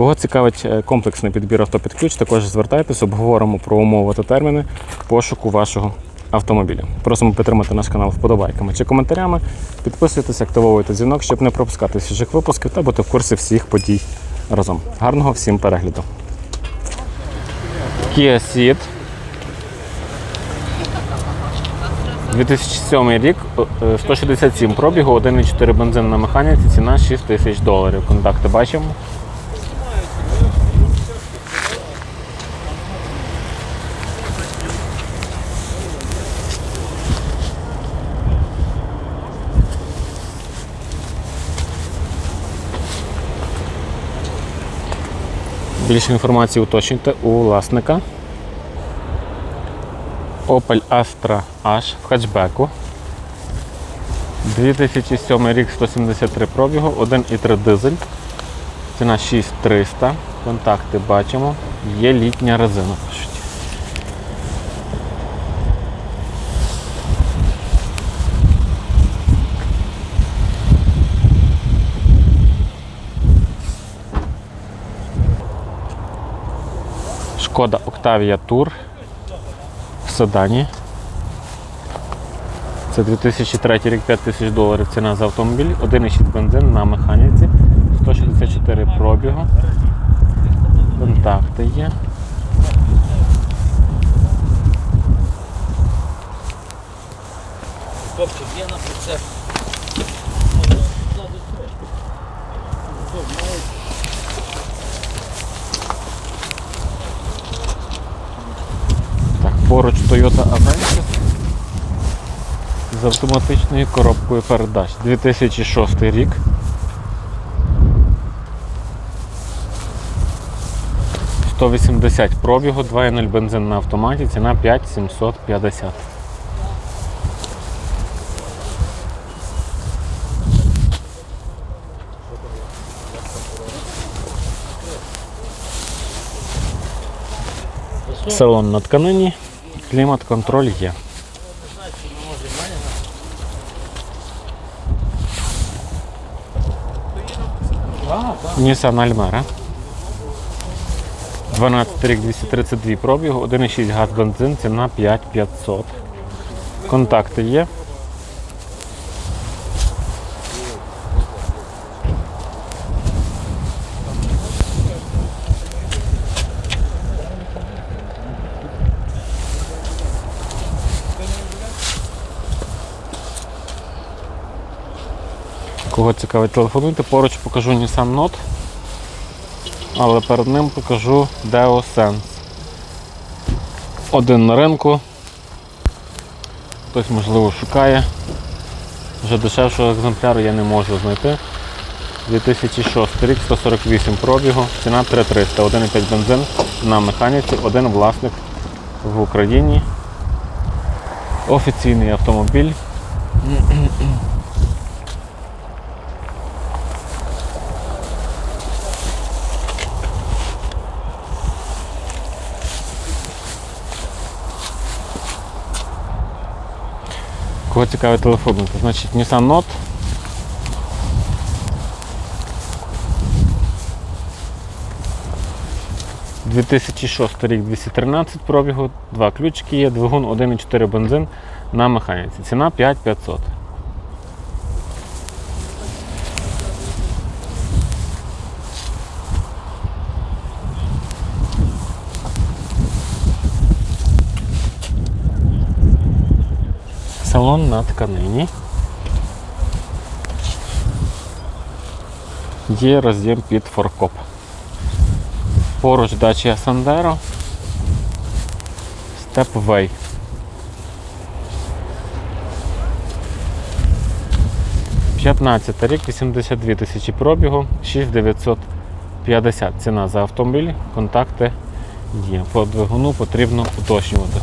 Кого цікавить е, комплексний підбір авто під ключ, також звертайтесь, обговоримо про умови та терміни пошуку вашого автомобіля. Просимо підтримати наш канал вподобайками чи коментарями. Підписуйтесь, активовуйте дзвінок, щоб не пропускати свіжих випусків та бути в курсі всіх подій разом. Гарного всім перегляду. Kia Ceed. 2007 рік, е, 167 пробігу, 1,4 бензин на механіці, ціна 6 тисяч доларів. Контакти бачимо. Більше інформації уточнюйте у власника. Opel Astra H в хатчбеку. 2007 рік 173 пробігу, 1,3 дизель. Ціна 6300. Контакти бачимо. Є літня резина. Шкода Octavia Tour в седані. Це 2003 рік 5 тисяч доларів ціна за автомобіль, 1,6 бензин на механіці, 164 пробігу. Контакти є. Копчик є на прицеп. Так, поруч Toyota Avensis з автоматичною коробкою передач. 2006 рік. «180 пробігу, 2.0 бензин на автоматі, ціна 5750. Салон на тканині, клімат-контроль є. Nissan Almera. 12 рік 232 пробігу, 1,6 газ бензин, ціна 5500. Контакти є. Кого цікавить, телефонуйте. Поруч покажу Nissan Note, але перед ним покажу Deo Sense. Один на ринку. Хтось, можливо, шукає. Вже дешевшого екземпляру я не можу знайти. 2006 рік, 148 пробігу, ціна 3300, 1,5 бензин на механіці, один власник в Україні. Офіційний автомобіль. Кого цікавий телефон, то Значить, Nissan Note. – 2006 рік 213 пробігу, два ключики є, двигун 1,4 бензин на механіці. Ціна 5500. Салон на тканині. Є роз'єм під форкоп. Поруч дача Сандеро. Степвей. П'ятнадцятий рік, 82 тисячі пробігу, 6900 50 ціна за автомобіль, контакти є. По двигуну потрібно уточнювати.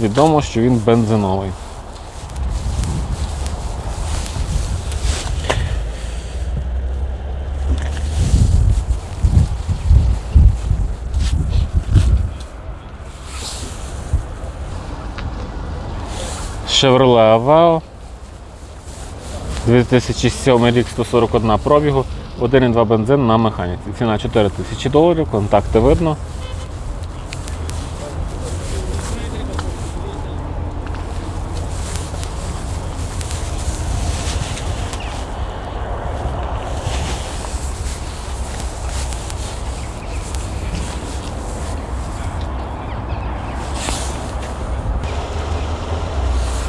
Відомо, що він бензиновий. Chevrolet Aveo 2007 рік 141 пробігу, 1,2 бензин на механіці. Ціна 4 тисячі доларів, контакти видно.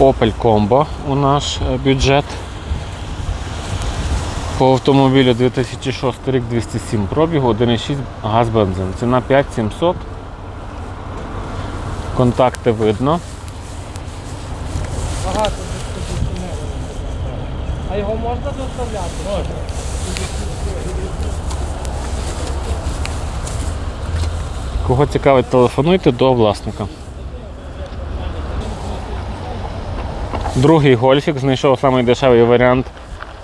Opel Combo у наш е, бюджет. По автомобілю 2006 рік 207 пробігу, 1,6 газ бензин. Ціна 5700. Контакти видно. Багато. А його можна доставляти? Можна. Кого цікавить, телефонуйте до власника. Другий гольфік знайшов самий дешевий варіант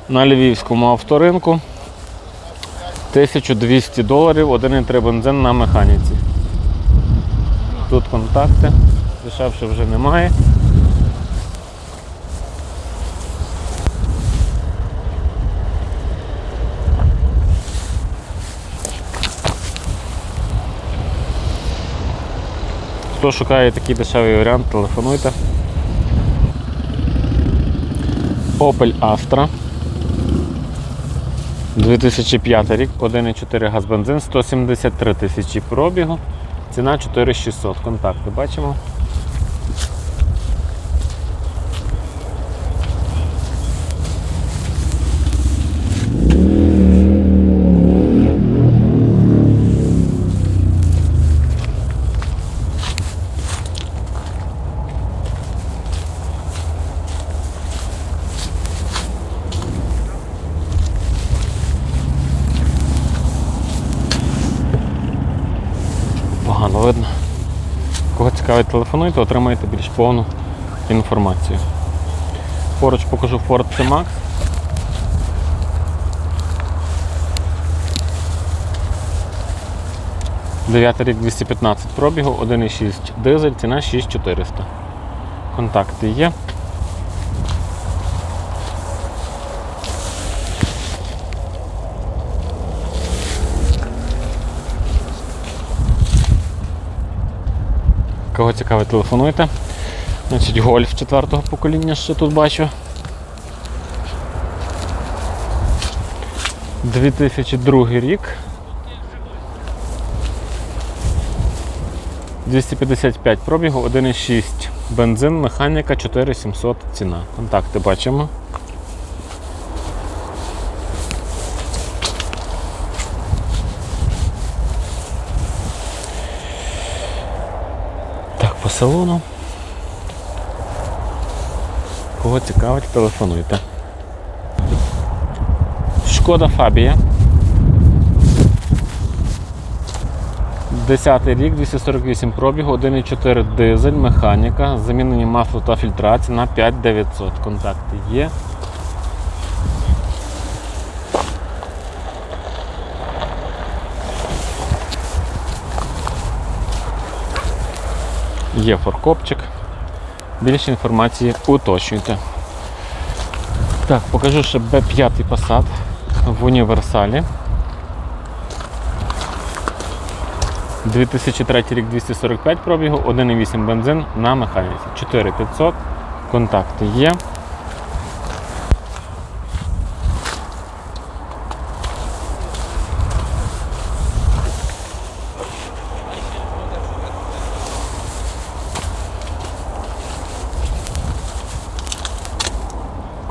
на львівському авторинку. 1200 доларів, 1,3 бензин на механіці. Тут контакти, дешевше вже немає. Хто шукає такий дешевий варіант, телефонуйте. Opel Astra. 2005 рік, 1,4 газ бензин, 173 тисячі пробігу. Ціна 4600. Контакти бачимо. Погано видно. Кого цікавить, телефонуйте, отримаєте більш повну інформацію. Поруч покажу Ford C-Max. Дев'ятий рік 215 пробігу, 1,6 дизель, ціна 6400. Контакти є. Кого цікавить, телефонуйте. Значить, гольф четвертого покоління ще тут бачу. 2002 рік. 255 пробігу, 1,6 бензин, механіка 4700 ціна. Контакти бачимо. Так, по салону. Кого цікавить, телефонуйте. Шкода Фабія. 10 рік, 248 пробігу, 1,4 дизель, механіка, замінені масло та фільтрація на 5900. Контакти є. Є форкопчик. Більше інформації уточнюйте. Так, покажу ще B5 Passat в універсалі. 2003 рік 245 пробігу, 1,8 бензин на механіці. 4500. Контакти є.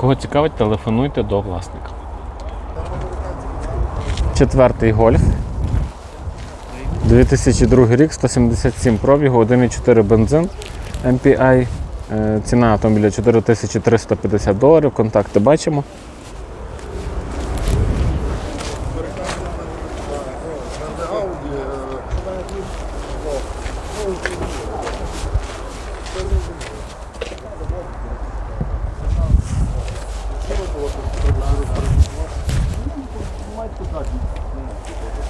Кого цікавить, телефонуйте до власника. Четвертий гольф. 2002 рік, 177 пробігу, 1,4 бензин MPI. Е, Ціна автомобіля 4350 доларів. Контакти бачимо.